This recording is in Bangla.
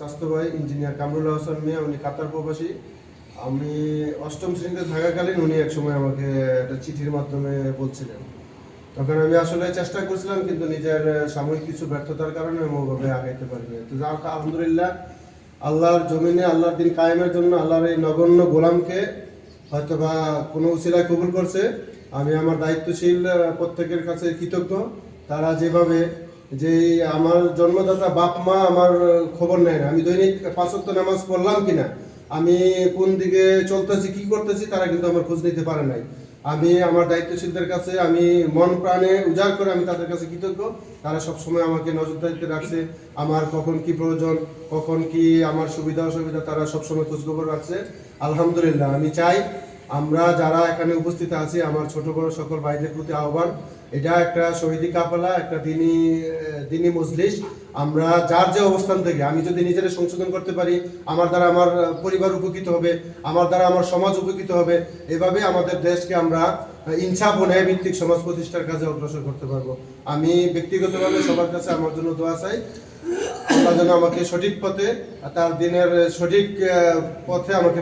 স্বাস্থ্য ভাই ইঞ্জিনিয়ার কামরুল হাসান মিয়া, উনি কাতার প্রবাসী। আমি অষ্টম শ্রেণীতে থাকাকালীন উনি একসময় আমাকে একটা চিঠির মাধ্যমে বলছিলেন। তখন আমি আসলে চেষ্টা করছিলাম, কিন্তু নিজের সাময়িক কিছু ব্যর্থতার কারণে আমি ওভাবে আগাইতে পারিনি। তো যাক আলহামদুলিল্লাহ, আল্লাহর জমিনে, আল্লাহর দিন কায়েমের জন্য আল্লাহর এই নগণ্য গোলামকে হয়তো বা কোনো উসিলায় কবুল করছে। আমি আমার দায়িত্বশীল প্রত্যেকের কাছে কৃতজ্ঞ। তারা যেভাবে যে আমার জন্মদাতা বাপ, মা আমার খবর নেয় না। আমি দৈনিক পাঁচক্ত নামাজ পড়লাম কিনা, আমি কোন দিকে চলতেছি, কি করতেছি, তারা কিন্তু আমার খোঁজ নিতে পারে নাই। আমি আমার দায়িত্বশীলদের কাছে, আমি মন প্রাণে উজাড় করে আমি তাদের কাছে কৃতজ্ঞ। তারা সবসময় আমাকে নজরদারিতে রাখছে, আমার কখন কি প্রয়োজন, কখন কি আমার সুবিধা অসুবিধা তারা সবসময় খোঁজখবর রাখছে। আলহামদুলিল্লাহ, আমি চাই আমরা যারা এখানে উপস্থিত আছি, আমার ছোট বড় সকল ভাইদের প্রতি আহ্বান। এটা একটা শহীদি কাপালা একটা দিনী দিনী মজলিস। আমরা যার যে অবস্থান থেকে, আমি যদি নিজেরা সংশোধন করতে পারি, আমার দ্বারা আমার পরিবার উপকৃত হবে, আমার দ্বারা আমার সমাজ উপকৃত হবে, এভাবে আমাদের দেশকে আমরা ইনসাফ ও ন্যায় ভিত্তিক সমাজ প্রতিষ্ঠার কাজে অগ্রসর করতে পারব। আমি ব্যক্তিগতভাবে সবার কাছে আমার জন্য দোয়া চাই। আল্লাহ আমাকে সঠিক পথে, তার দিনের সঠিক পথে আমাকে